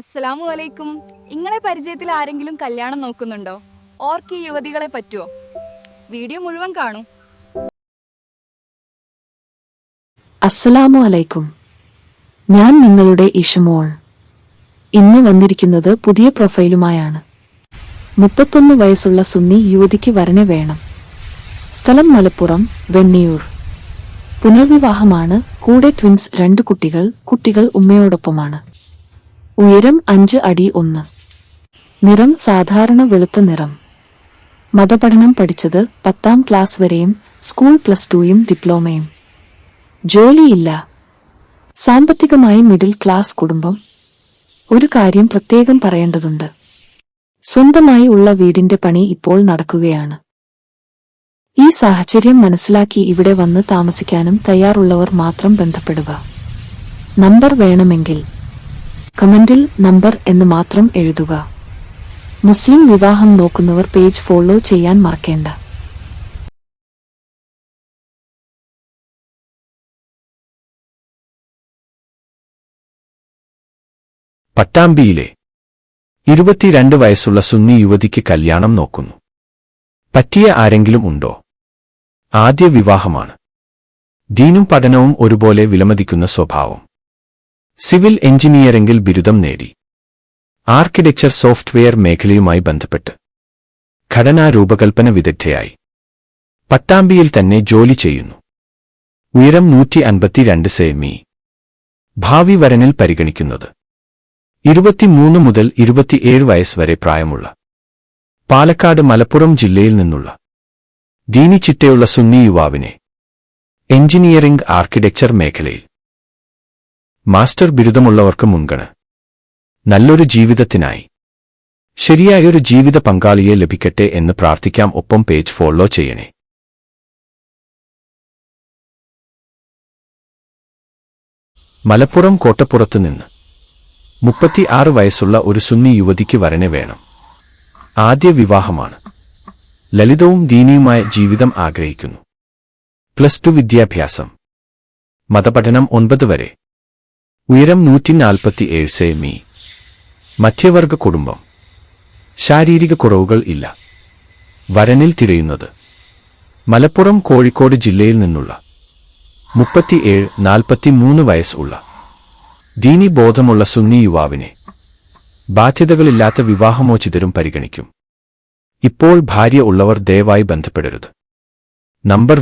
അസ്സലാമു അലൈക്കും ഇങ്ങളെ പരിചയത്തിൽ ആരെങ്കിലും കല്യാണം നോക്കുന്നുണ്ടോ? ഓർക്ക് ഈ യുവതികളെ പറ്റുമോ വീഡിയോ മുഴുവൻ കാണൂ. അസ്സലാമു അലൈക്കും ഞാൻ നിങ്ങളുടെ ഇഷമോൾ ഇന്ന് വന്നിരിക്കുന്നത് പുതിയ പ്രൊഫൈലുമായാണ്. മുപ്പത്തൊന്ന് വയസ്സുള്ള സുന്നി യുവതിക്ക് വരനെ വേണം. സ്ഥലം മലപ്പുറം വെണ്ണിയൂർ. പുനർവിവാഹമാണ്. കൂടെ ട്വിൻസ് രണ്ട് കുട്ടികൾ കുട്ടികൾ ഉമ്മയോടൊപ്പമാണ്. ഉയരം അഞ്ച് അടി ഒന്ന്. നിറം സാധാരണ വെളുത്ത നിറം. മതപഠനം പഠിച്ചത് പത്താം ക്ലാസ് വരെയും സ്കൂൾ പ്ലസ് ടുയും ഡിപ്ലോമയും. ജോലിയില്ല. സാമ്പത്തികമായി മിഡിൽ ക്ലാസ് കുടുംബം. ഒരു കാര്യം പ്രത്യേകം പറയേണ്ടതുണ്ട്. സ്വന്തമായി ഉള്ള വീടിന്റെ പണി ഇപ്പോൾ നടക്കുകയാണ്. ഈ സാഹചര്യം മനസ്സിലാക്കി ഇവിടെ വന്ന് താമസിക്കാനും തയ്യാറുള്ളവർ മാത്രം ബന്ധപ്പെടുക. നമ്പർ വേണമെങ്കിൽ കമന്റിൽ നമ്പർ എന്ന് മാത്രം എഴുതുക. മുസ്ലിം വിവാഹം നോക്കുന്നവർ പേജ് ഫോളോ ചെയ്യാൻ മറക്കേണ്ട. പട്ടാമ്പിയിലെ ഇരുപത്തിരണ്ട് വയസ്സുള്ള സുന്നി യുവതിക്ക് കല്യാണം നോക്കുന്നു. പറ്റിയ ആരെങ്കിലും ഉണ്ടോ? ആദ്യ വിവാഹമാണ്. ദീനും പഠനവും ഒരുപോലെ വിലമതിക്കുന്ന സ്വഭാവം. സിവിൽ എഞ്ചിനീയറിംഗിൽ ബിരുദം നേടി. ആർക്കിടെക്ചർ സോഫ്റ്റ്വെയർ മേഖലയുമായി ബന്ധപ്പെട്ട്. ഘടനാ രൂപകൽപ്പന വിദഗ്ധയായി. പട്ടാമ്പിയിൽ തന്നെ ജോലി ചെയ്യുന്നു. ഉയരം നൂറ്റി അൻപത്തിരണ്ട് സെമി. ഭാവി വരനിൽ പരിഗണിക്കുന്നത്. ഇരുപത്തിമൂന്ന് മുതൽ ഇരുപത്തിയേഴ് വയസ്സ് വരെ പ്രായമുള്ള. പാലക്കാട് മലപ്പുറം ജില്ലയിൽ നിന്നുള്ള. ദീനിച്ചിട്ടയുള്ള സുന്നി യുവാവിനെ. എഞ്ചിനീയറിംഗ് ആർക്കിടെക്ചർ മേഖലയിൽ. മാസ്റ്റർ ബിരുദമുള്ളവർക്ക് മുൻഗണ നല്ലൊരു ജീവിതത്തിനായി. ശരിയായൊരു ജീവിത പങ്കാളിയെ ലഭിക്കട്ടെ എന്ന് പ്രാർത്ഥിക്കാം. ഒപ്പം പേജ് ഫോളോ ചെയ്യണേ. മലപ്പുറം കോട്ടപ്പുറത്ത് നിന്ന് മുപ്പത്തിയാറ് വയസ്സുള്ള ഒരു സുന്നി യുവതിക്ക് വരനെ വേണം. ആദ്യ വിവാഹമാണ്. ലളിതവും ദീനിയുമായ ജീവിതം ആഗ്രഹിക്കുന്നു. പ്ലസ് ടു വിദ്യാഭ്യാസം. മതപഠനം ഒൻപത് വരെ. ഉയരം നൂറ്റി നാൽപ്പത്തി ഏഴ് സെമി മധ്യവർഗ കുടുംബം. ശാരീരിക കുറവുകൾ ഇല്ല. വരനിൽ തിരയുന്നത്. മലപ്പുറം കോഴിക്കോട് ജില്ലയിൽ നിന്നുള്ള മുപ്പത്തിയേഴ് നാൽപ്പത്തിമൂന്ന് വയസ്സുള്ള ദീനി ബോധമുള്ള സുന്നി യുവാവിനെ ബാധ്യതകളില്ലാത്ത വിവാഹമോചിതരും പരിഗണിക്കും. ഇപ്പോൾ ഭാര്യ ഉള്ളവർ ദയവായി ബന്ധപ്പെടരുത്. നമ്പർ